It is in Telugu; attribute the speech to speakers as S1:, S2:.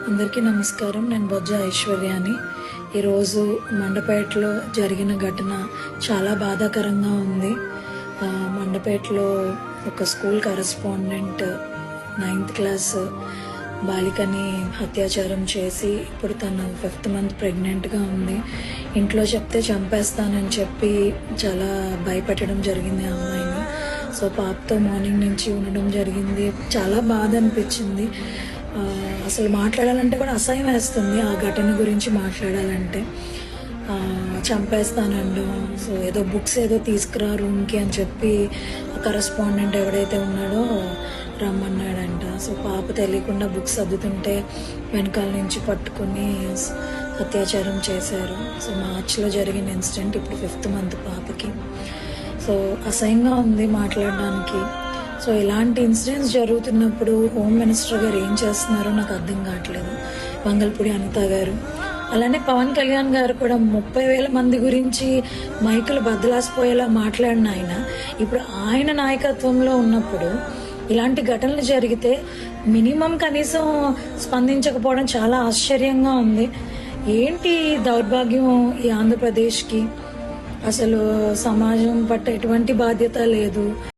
S1: అందరికీ నమస్కారం. నేను బొజ్జ ఐశ్వర్యాని. ఈరోజు మండపేటలో జరిగిన ఘటన చాలా బాధాకరంగా ఉంది. మండపేటలో ఒక స్కూల్ కరెస్పాండెంట్ నైన్త్ క్లాస్ బాలికని అత్యాచారం చేసి ఇప్పుడు తను ఫిఫ్త్ మంత్ ప్రెగ్నెంట్గా ఉంది. ఇంట్లో చెప్తే చంపేస్తానని చెప్పి చాలా భయపెట్టడం జరిగింది ఆ అమ్మాయిని. సో పాపతో మార్నింగ్ నుంచి ఉండడం జరిగింది. చాలా బాధ అనిపించింది. అసలు మాట్లాడాలంటే కూడా అసహ్యం వేస్తుంది ఆ ఘటన గురించి మాట్లాడాలంటే. చంపేస్తానండు. సో ఏదో బుక్స్ ఏదో తీసుకురా రూమ్కి అని చెప్పి కరస్పాండెంట్ ఎవడైతే ఉన్నాడో రమ్మన్నాడంట. సో పాప తెలియకుండా బుక్స్ చదువుతుంటే వెనకాల నుంచి పట్టుకుని అత్యాచారం చేశారు. సో మార్చిలో జరిగిన ఇన్సిడెంట్ ఇప్పుడు ఫిఫ్త్ మంత్ పాపకి. సో అసహ్యంగా ఉంది మాట్లాడడానికి. సో ఇలాంటి ఇన్సిడెంట్స్ జరుగుతున్నప్పుడు హోమ్ మినిస్టర్ గారు ఏం చేస్తున్నారో నాకు అర్థం కావట్లేదు. మంగళపూడి అనిత గారు. అలానే పవన్ కళ్యాణ్ గారు కూడా ముప్పై వేల మంది గురించి మైకులు బద్దలాసిపోయేలా మాట్లాడిన ఆయన. ఇప్పుడు ఆయన నాయకత్వంలో ఉన్నప్పుడు ఇలాంటి ఘటనలు జరిగితే మినిమం కనీసం స్పందించకపోవడం చాలా ఆశ్చర్యంగా ఉంది. ఏంటి దౌర్భాగ్యం ఈ ఆంధ్రప్రదేశ్కి? అసలు సమాజం పట్ల ఎటువంటి బాధ్యత లేదు.